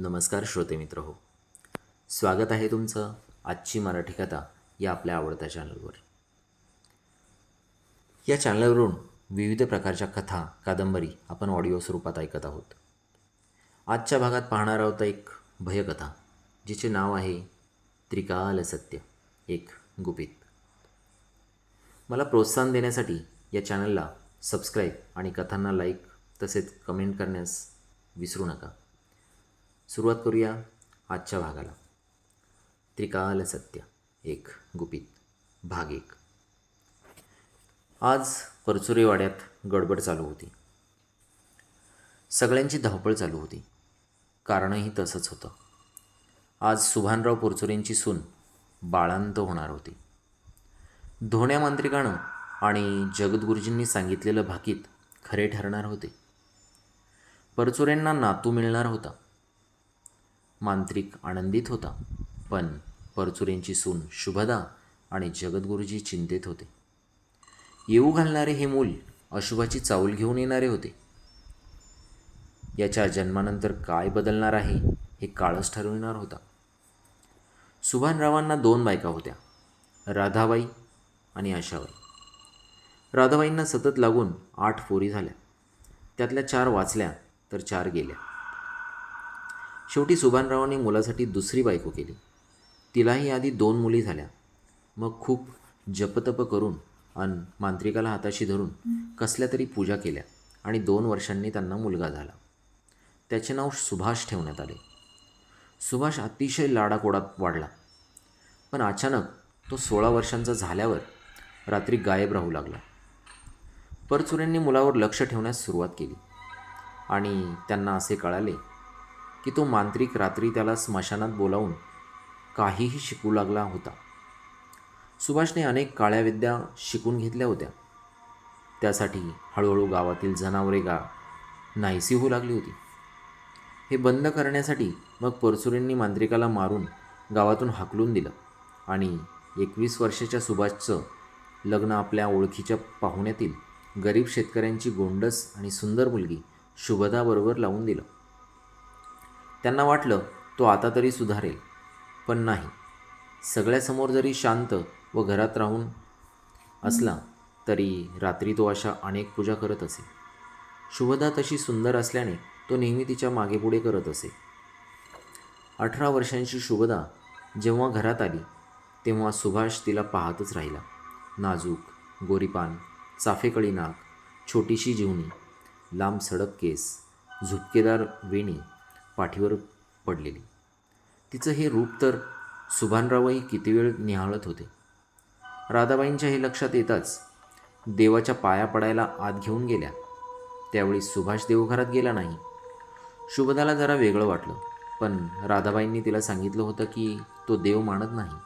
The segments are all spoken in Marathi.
नमस्कार श्रोते मित्र हो. स्वागत आहे तुमचं आजची मराठी कथा या आपल्या आवडत्या चॅनलवर. या चॅनलवरून विविध प्रकारच्या कथा कादंबरी आपण ऑडिओ स्वरूपात ऐकत आहोत. आजच्या भागात पाहणार आहोत एक भयकथा जिचे नाव आहे त्रिकाल सत्य एक गुपित. मला प्रोत्साहन देण्यासाठी या चॅनलला सबस्क्राईब आणि कथांना लाईक तसेच कमेंट करण्यास विसरू नका. सुरुवात करूया आजच्या भागाला. त्रिकाल सत्य एक गुपित भाग एक. आज परचुरेवाड्यात गडबड चालू होती. सगळ्यांची धावपळ चालू होती. कारणही तसंच होतं. आज सुभानराव पोरचुरेंची सून बाळांत होणार होती. धोण्या मांत्रिकानं आणि जगद्गुरुजींनी सांगितलेलं भाकीत खरे ठरणार होते. परचुरेंना नातू मिळणार होता. मांत्रिक आनंदित होता. पण परचुरेंची सून शुभदा आणि जगद्गुरुजी चिंतेत होते. येऊ घालणारे हे मूल अशुभाची चाऊल घेऊन येणारे होते. याच्या जन्मानंतर काय बदलणार आहे हे काळच ठरविणार होता. सुभानरावांना दोन बायका होत्या राधाबाई आणि आशाबाई. राधाबाईंना सतत लागून आठ पोरी झाल्या. त्यातल्या चार वाचल्या तर चार गेल्या. शेवटी सुभानरावांनी मुलासाठी दुसरी बायको केली. तिलाही आधी दोन मुली झाल्या. मग खूप जपतप करून अन मांत्रिकाला हाताशी धरून कसल्या तरी पूजा केल्या आणि दोन वर्षांनी त्यांना मुलगा झाला. त्याचे नाव सुभाष ठेवण्यात आले. सुभाष अतिशय लाडाकोडात वाढला. पण अचानक तो सोळा वर्षांचा झाल्यावर रात्री गायब राहू लागला. परचुऱ्यांनी मुलावर लक्ष ठेवण्यास सुरुवात केली. आणि त्यांना असे कळाले की तो मांत्रिक रात्री त्याला स्मशानात बोलावून काहीही शिकू लागला होता. सुभाषने अनेक काळ्या विद्या शिकून घेतल्या होत्या. त्यासाठी हळूहळू गावातील जनावरे गा नाहीसी होऊ लागली होती. हे बंद करण्यासाठी मग परसुरींनी मांत्रिकाला मारून गावातून हाकलून दिलं आणि एकवीस वर्षाच्या सुभाषचं लग्न आपल्या ओळखीच्या पाहुण्यातील गरीब शेतकऱ्यांची गोंडस आणि सुंदर मुलगी शुभदाबरोबर लावून दिलं. त्यांना वाटलं तो आता तरी सुधारेल पण नाही. सगळ्यासमोर जरी शांत व घरात राहून असला तरी रात्री तो अशा अनेक पूजा करत असे. शुभदा तशी सुंदर असल्याने तो नेहमी तिच्या मागेपुढे करत असे. अठरा वर्षांची शुभदा जेव्हा घरात आली तेव्हा सुभाष तिला पाहतच राहिला. नाजूक गोरीपान चाफेकळी नाक छोटीशी जीवनी लांब सडक केस झुपकेदार वेणी पाठीवर पडलेली. तिचं हे रूप तर सुभानरावही किती वेळ निहाळत होते. राधाबाईंच्या हे लक्षात येताच देवाच्या पाया पडायला आत घेऊन गेल्या. त्यावेळी सुभाष देवघरात गेला नाही. शुभदाला जरा वेगळं वाटलं पण राधाबाईंनी तिला सांगितलं होतं की तो देव मानत नाही.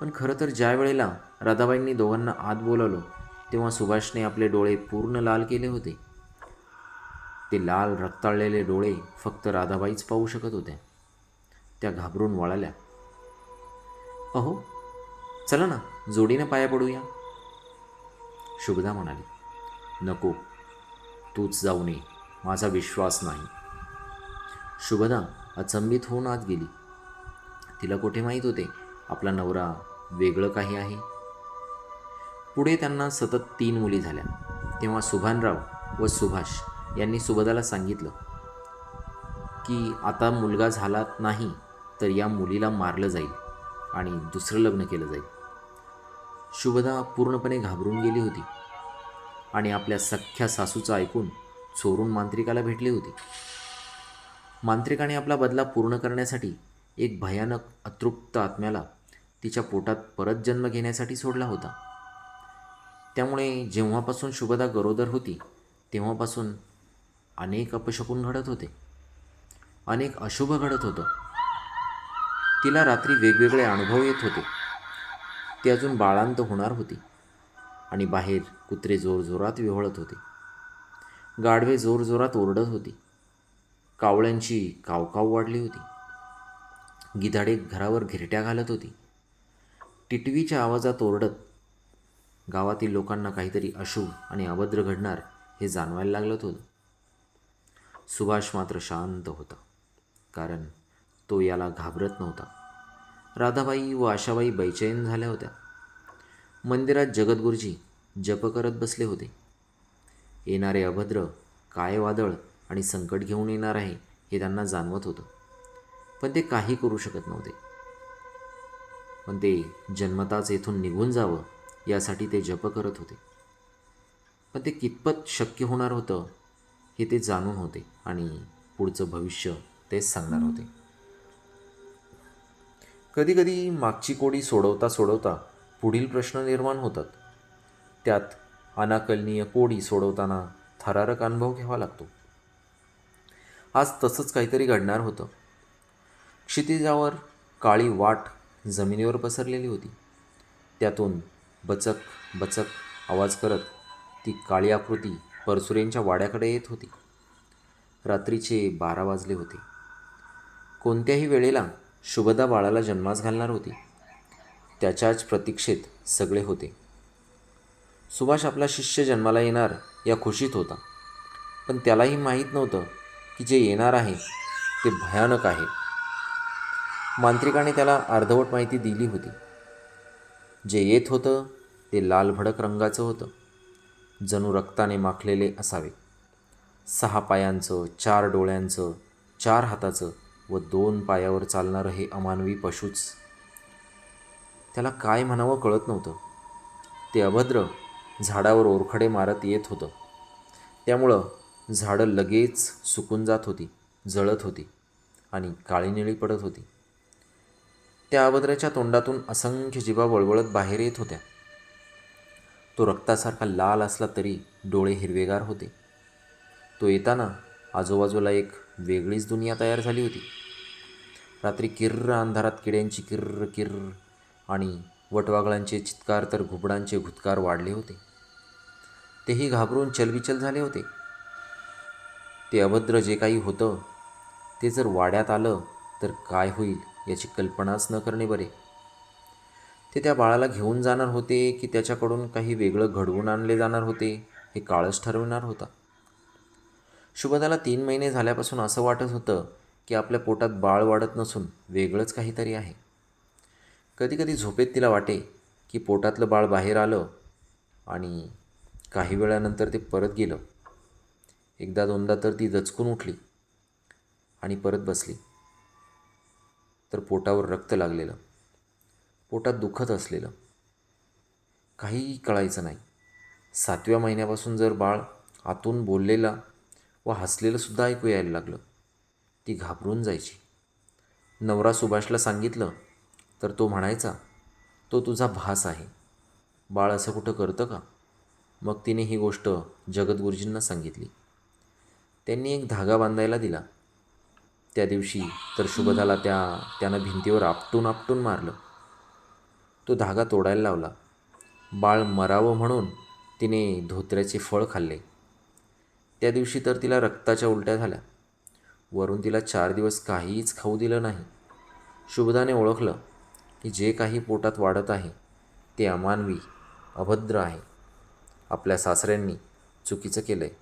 पण खरं तर ज्या वेळेला राधाबाईंनी दोघांना आत बोलावलं तेव्हा सुभाषने आपले डोळे पूर्ण लाल केले होते. ते लाल रक्ताळलेले डोळे फक्त राधाबाईच पाहू शकत होत्या त्या घाबरून वळाल्या. अहो चला ना जोडीनं पाया पडूया. शुभदा म्हणाली नको तूच जाऊ नये माझा विश्वास नाही. शुभदा अचंबित होऊन आत गेली. तिला कुठे माहीत होते आपला नवरा वेगळं काही आहे? पुढे त्यांना सतत तीन मुली झाल्या तेव्हा सुभानराव व सुभाष यांनी सुबदाला सांगितलं की आता मुलगा झाला नाही तर या मुलीला मारलं जाईल आणि दुसरं लग्न केलं जाईल. शुभदा पूर्णपणे घाबरून गेली होती आणि आपल्या सख्ख्या सासूचं ऐकून चोरून मांत्रिकाला भेटली होती. मांत्रिकाने आपला बदला पूर्ण करण्यासाठी एक भयानक अतृप्त आत्म्याला तिच्या पोटात परत जन्म घेण्यासाठी सोडला होता. त्यामुळे जेव्हापासून शुभदा गरोदर होती तेव्हापासून अनेक अपशकून घडत होते. अनेक अशुभ घडत होतं. तिला रात्री वेगवेगळे अनुभव येत होते. ती अजून बाळांत होणार होती आणि बाहेर कुत्रे जोरजोरात विव्हळत होते. गाढवे जोरजोरात ओरडत होती. कावळ्यांची कावकाव वाढली होती. गिधाडे घरावर घिरट्या घालत होती. टिटवीच्या आवाजात ओरडत गावातील लोकांना काहीतरी अशुभ आणि अभद्र घडणार हे जाणवायला लागलं होतं. सुभाष मात्र शांत होता. कारण तो याला घाबरत नव्हता. राधाबाई व आशाबाई बैचैन झाल्या होत्या. मंदिरात जगद्गुरुजी जप करत बसले होते. येणारे अभद्र काय वादळ आणि संकट घेऊन येणार आहे हे त्यांना जाणवत होतं. पण ते काही करू शकत नव्हते. पण ते जन्मताच येथून निघून जावं यासाठी ते जप करत होते. पण ते कितपत शक्य होणार होतं हे ते जाणून होते आणि पुढचं भविष्य तेच सांगणार होते. कधीकधी मागची कोडी सोडवता सोडवता पुढील प्रश्न निर्माण होतात. त्यात अनाकलनीय कोडी सोडवताना थरारक अनुभव घ्यावा लागतो. आज तसंच काहीतरी घडणार होतं. क्षितिजावर काळी वाट जमिनीवर पसरलेली होती. त्यातून बचक बचक आवाज करत ती काळी आकृती परसुरेंच्या वाड्याकडे येत होती. रात्रीचे बारा वाजले होते. कोणत्याही वेळेला शुभदा बाळाला जन्मास घालणार होती. त्याच्याच प्रतीक्षेत सगळे होते. सुभाष आपला शिष्य जन्माला येणार या खुशीत होता. पण त्यालाही माहीत नव्हतं की जे येणार आहे ते भयानक आहे. मांत्रिकाने त्याला अर्धवट माहिती दिली होती. जे येत होतं ते लाल भडक रंगाचं होतं. जणू रक्ताने माखलेले असावे. सहा पायांचं चार डोळ्यांचं चार हाताचं व दोन पायावर चालणारं हे अमानवी पशूच. त्याला काय म्हणावं कळत नव्हतं. ते अभद्र झाडावर ओरखडे मारत येत होतं. त्यामुळं झाडं लगेच सुकून जात होती जळत होती आणि काळी निळी पडत होती. त्या अभद्राच्या तोंडातून असंख्य जिभा वळवळत बाहेर येत होत्या. तो रक्तासारखा लाल असला तरी डोळे हिरवेगार होते. तो येताना आजूबाजूला एक वेगळीच दुनिया तयार झाली होती. रात्री किर्र अंधारात किड्यांची किर्र किर्र आणि वटवागळांचे चित्कार तर घुबडांचे घुतकार वाढले होते. तेही घाबरून चलबिचल झाले होते. ते अभद्र जे काही होतं ते जर वाड्यात आलं तर काय होईल याची कल्पनाच न करणे बरे. ते त्या बाळाला घेऊन जाणार होते की त्याच्याकडून काही वेगळं घडवून आणले जाणार होते हे काळच ठरविणार होता. शुभदाला तीन महिने झाल्यापासून असं वाटत होतं की आपल्या पोटात बाळ वाढत नसून वेगळंच काहीतरी आहे. कधीकधी झोपेत तिला वाटे की पोटातलं बाळ बाहेर आलं आणि काही वेळानंतर ते परत गेलं. एकदा दोनदा तर ती दचकून उठली आणि परत बसली. तर पोटावर रक्त लागलेलं. पोटात दुखत असलेलं. काहीही कळायचं नाही. सातव्या महिन्यापासून जर बाळ आतून बोललेला व हसलेलंसुद्धा ऐकू यायला लागलं ती घाबरून जायची. नवरा सुभाषला सांगितलं तर तो म्हणायचा तो तुझा भास आहे. बाळ असं कुठं करतं का? मग तिने ही गोष्ट जगद्गुरुजींना सांगितली. त्यांनी एक धागा बांधायला दिला. त्या दिवशी तर शुभदाला त्या त्यानं भिंतीवर आपटून आपटून मारलं. तो धागा तोडायला लावला. बाळ मरावं म्हणून तिने धोत्र्याचे फळ खाल्ले. त्या दिवशी तर तिला रक्ताच्या उलट्या झाल्या. वरून तिला चार दिवस काहीच खाऊ दिलं नाही. शुभदाने ओळखलं की जे काही पोटात वाढत आहे ते अमानवी अभद्र आहे. आपल्या सासऱ्यांनी चुकीचं केलं आहे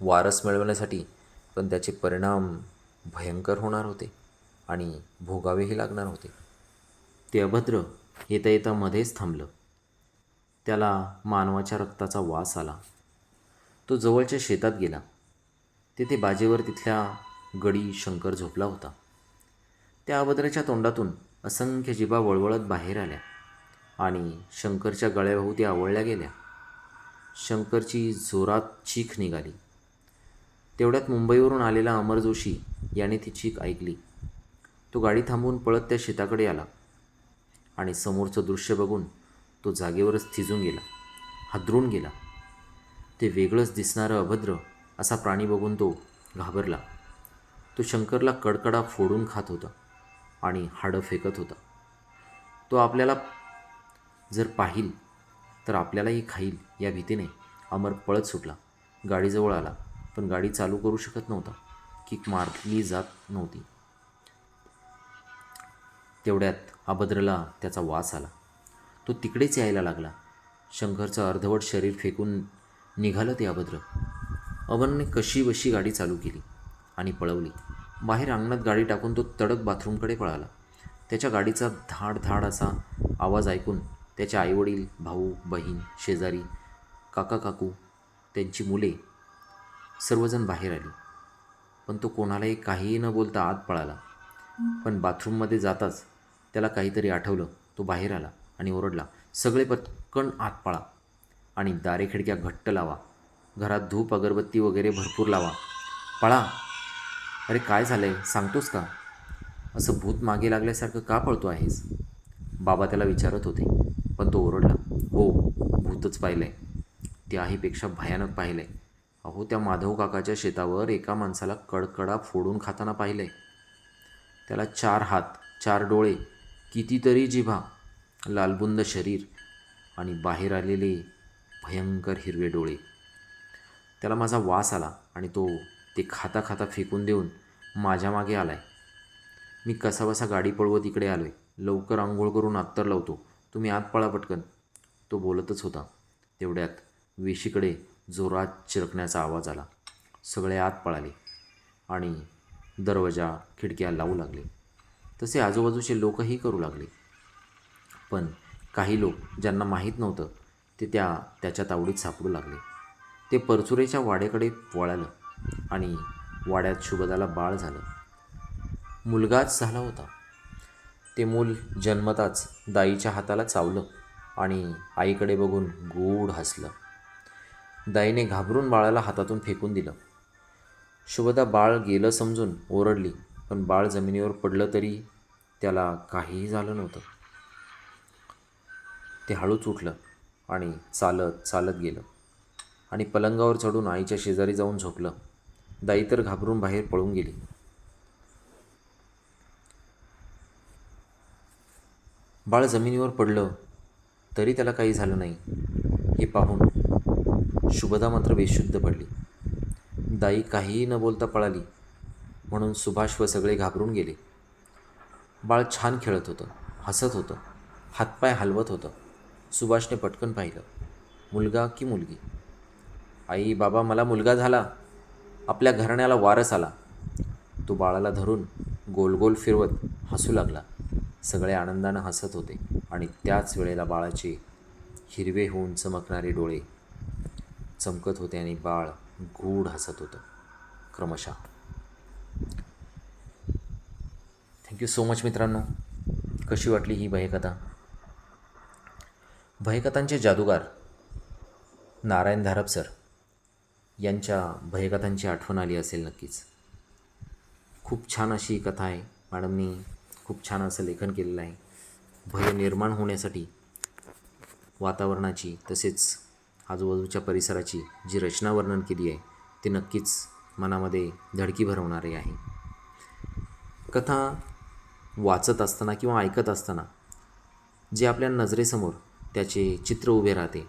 वारस मिळवण्यासाठी पण त्याचे परिणाम भयंकर होणार होते आणि भोगावेही लागणार होते. ते अभद्र येता येता मध्येच थांबलं. त्याला मानवाच्या रक्ताचा वास आला. तो जवळच्या शेतात गेला. तेथे बाजेवर तिथल्या गडी शंकर झोपला होता. त्या अभद्राच्या तोंडातून असंख्य जिबा वळवळत बाहेर आल्या आणि शंकरच्या गळ्याभोवती आवळल्या गेल्या. शंकरची जोरात चीख निघाली. तेवढ्यात मुंबईवरून आलेला अमर जोशी याने ती चीख ऐकली. तो गाडी थांबवून पळत त्या शेताकडे आला. आणि समोरचं दृश्य बघून तो जागेवरच थिजून गेला हादरून गेला. ते वेगळंच दिसणारं अभद्र असा प्राणी बघून तो घाबरला. तो शंकरला कडकडा फोडून खात होता आणि हाडं फेकत होता. तो आपल्याला जर पाहिल तर आपल्यालाही खाईल या भीतीने अमर पळत सुटला. गाडीजवळ आला पण गाडी चालू करू शकत नव्हता किक मारली जात नव्हती. तेवढ्यात अभद्रला त्याचा वास आला. तो तिकडेच यायला लागला. शंकरचं अर्धवट शरीर फेकून निघालं ते अभद्र. अभनने कशी बशी गाडी चालू केली आणि पळवली. बाहेर अंगणात गाडी टाकून तो तडक बाथरूमकडे पळाला. त्याच्या गाडीचा धाड धाड असा आवाज ऐकून त्याचे आईवडील भाऊ बहीण शेजारी काका काकू त्यांची मुले सर्वजण बाहेर आली. पण तो कोणालाही काहीही न बोलता आत पळाला. पण बाथरूममध्ये जाताच त्याला काहीतरी आठवलं. तो बाहेर आला आणि ओरडला सगळे पटकन आत पळा आणि दारे खिडक्या घट्ट लावा. घरात धूप अगरबत्ती वगैरे भरपूर लावा. पळा. अरे काय झालंय? सांगतोस का? असं भूत मागे लागल्यासारखं का पळतो आहेस? बाबा त्याला विचारत होते पण तो ओरडला हो भूतच पाहिलंय. त्याहीपेक्षा भयानक पाहिलंय. अहो त्या माधव काकाच्या शेतावर एका माणसाला कडकडा फोडून खाताना पाहिलंय. त्याला चार हात चार डोळे कितीतरी जिभा लालबुंद शरीर आणि बाहेर आलेले भयंकर हिरवे डोळे. त्याला माझा वास आला आणि तो ते खाता खाता फेकून देऊन माझ्या मागे आलाय. मी कसाबसा गाडी पळवत इकडे आलोय. लवकर आंघोळ करून अत्तर लावतो. तुम्ही आत पळा पटकन. तो बोलतच होता. तेवढ्यात वेशीकडे जोरात चिरकण्याचा आवाज आला. सगळे आत पळाले आणि दरवाजा खिडक्या लावू लागले. तसे आजूबाजूचे लोकही करू लागले. पण काही लोक ज्यांना माहीत नव्हतं ते त्या त्याच्या तावडीत सापडू लागले. ते परचुरेच्या वाड्याकडे वळालं आणि वाड्यात शुभदाला बाळ झालं. मुलगाच झाला होता. ते मूल जन्मताच दाईच्या हाताला चावलं आणि आईकडे बघून गूढ हसलं. दाईने घाबरून बाळाला हातातून फेकून दिलं. शुभदा बाळ गेलं समजून ओरडली. पण बाळ जमिनीवर पडलं तरी त्याला काहीही झालं नव्हतं. ते हळूच उठलं आणि चालत चालत गेलं आणि पलंगावर चढून आईच्या शेजारी जाऊन झोपलं. दाई तर घाबरून बाहेर पळून गेली. बाळ जमिनीवर पडलं तरी त्याला काही झालं नाही. हे पाहून शुभदा मात्र बेशुद्ध पडली. दाई काहीही न बोलता पळाली. म्हणून सुभाष व सगळे घाबरून गेले. बाळ छान खेळत होतं हसत होतं हातपाय हलवत होतं. सुभाषने पटकन पाहिलं मुलगा की मुलगी? आई बाबा मला मुलगा झाला. आपल्या घराण्याला वारस आला. तो बाळाला धरून गोल गोल फिरवत हसू लागला. सगळे आनंदानं हसत होते आणि त्याच वेळेला बाळाचे हिरवे होऊन चमकणारे डोळे चमकत होते आणि बाळ गूढ हसत होतं क्रमशः. थँक्यू सो मच मित्रांनो. कशी वाटली ही भयकथा? भयकथांचे जादूगार नारायण धारप सर यांच्या भयकथांची आठवण आली असेल नक्कीच. खूप छान अशी कथा आहे. मॅडमनी खूप छान असं लेखन केलेलं आहे. भय निर्माण होण्यासाठी वातावरणाची तसेच आजूबाजूच्या परिसराची जी रचना वर्णन केली आहे ते नक्कीच मनामध्ये धडकी भरवणारे आहे. कथा वाचत असताना किंवा ऐकत असताना जे आपल्या नजरेसमोर त्याचे चित्र उभे राहते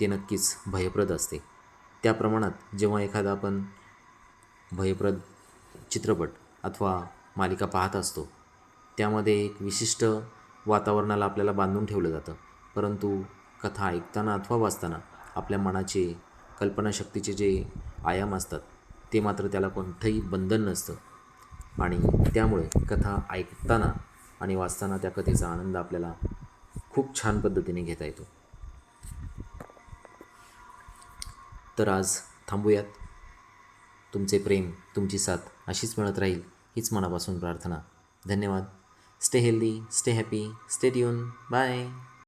ते नक्कीच भयप्रद असते. त्या प्रमाणात जेव्हा एखादा आपण भयप्रद चित्रपट अथवा मालिका पाहत असतो त्यामध्ये एक विशिष्ट वातावरणाला आपल्याला बांधून ठेवलं जातं. परंतु कथा ऐकताना अथवा वाचताना आपल्या मनाचे कल्पनाशक्तीचे जे आयाम असतात ते मात्र त्याला कोणतंही बंधन नसतं. आणि त्यामुळे कथा ऐकताना आणि वाचताना त्या कथेचा आनंद आपल्याला खूप छान पद्धतीने घेता येतो. तर आज थांबूयात. तुमचे प्रेम तुमची साथ अशीच मिळत राहील हीच मनापासून प्रार्थना. धन्यवाद. Stay healthy stay happy stay tune. Bye.